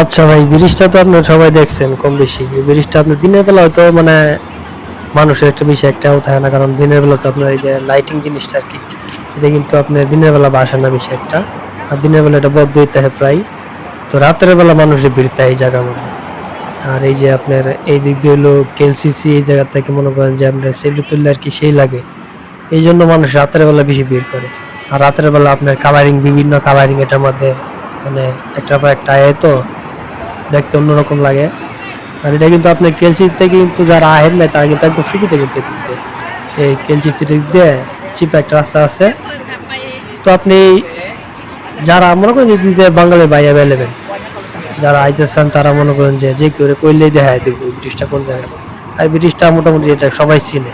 আচ্ছা ভাই, ব্রিজটা তো আপনার সবাই দেখছেন কম বেশি। ব্রিজটা আপনার দিনের বেলা হয়তো মানে মানুষের একটা বেশি একটাও থাকে না কারণ দিনের বেলা তো আপনার এই যে লাইটিং জিনিসটা আর কি, এটা কিন্তু আপনার দিনের বেলা বাসে না বেশি একটা। আর দিনের বেলা এটা বদ্ধ হইতে হয় প্রায়। তো রাতের বেলা মানুষের ভিড় থাকে এই জায়গার মধ্যে। আর এই যে আপনার এই দিক দিয়ে হলো কেলসিসি এই জায়গা থেকে মনে করেন যে আপনার সেলফি তুললে আর কি সেই লাগে। এই জন্য মানুষ রাতের বেলা বেশি ভিড় করে। আর রাতের বেলা আপনার কালারিং বিভিন্ন কালারিং এটার মধ্যে মানে একটার পর একটা আয় তো দেখতে অন্যরকম লাগে। আর এটা কিন্তু আপনি থেকে কিন্তু যারা আহেন না তারা কিন্তু একদম ফ্রিতে কিন্তু দিতে। এই দিক দিয়ে চিপ একটা রাস্তা আছে। তো আপনি যারা মনে করেন যে বাঙালি ভাই অ্যাভেলেবেল যারা আইতেছেন তারা মনে করেন যে যে কেউ কইলেই দেখায় এই ব্রিজটা কোন জায়গায়। আর ব্রিজটা মোটামুটি এটা সবাই চিনে।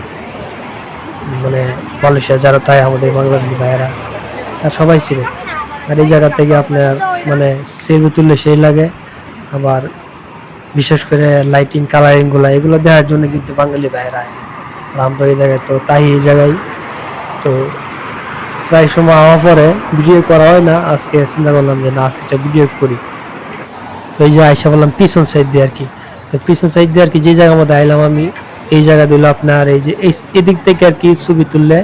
মানে মালয়েশিয়া যারা, তাই আমাদের বাংলাদেশি ভাইয়েরা, তার সবাই চিনে। আর এই জায়গা থেকে আপনার মানে সেলফি তুললে সেই লাগে। আবার বিশেষ করে লাইটিং কালারিংগুলা, এগুলো দেখার জন্য কিন্তু বাঙালি ভাইয়েরা আর আমরা এই জায়গায় তো তাই এই জায়গায় তো প্রায় সময় হওয়ার পরে ভিডিও করা হয় না, আজকে চিন্তা করলাম যে না, আজকে ভিডিও করি। তো এই যে আইসা বললাম পিছন সাইড দিয়ে আর কি। তো পিছন সাইড দিয়ে আর কি যে জায়গার মধ্যে আইলাম আমি, এই জায়গা দিল আপনার এই যে এদিক থেকে আর কি ছবি তুললে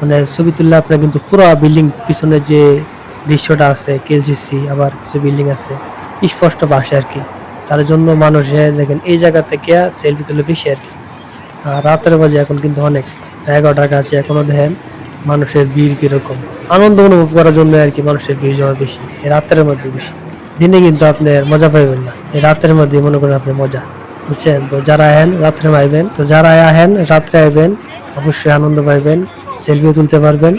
মানে ছবি তুললে আপনার কিন্তু পুরো বিল্ডিং পিছনের যে দৃশ্যটা আছে কেলসিসি আবার কিছু বিল্ডিং আছে স্পষ্ট বাসে আর কি। তার জন্য মানুষ দেখেন, এই জায়গা থেকে সেলফি তুলে বেশি আর কি। আর রাতের বাজে এখন কিন্তু অনেক, এগারোটার কাছে এখনও দেখেন মানুষের ভিড় কীরকম। আনন্দ অনুভব করার জন্য আর কি মানুষের ভিড় জমা বেশি, এই রাতের মধ্যে বেশি। দিনে কিন্তু আপনার মজা পাইবেন না, এই রাতের মধ্যে মনে করেন আপনি মজা, বুঝছেন? তো যারা আহেন, রাত্রে পাইবেন তো যারা আহেন, রাত্রে আইবেন, অবশ্যই আনন্দ পাইবেন সেলফিও তুলতে পারবেন।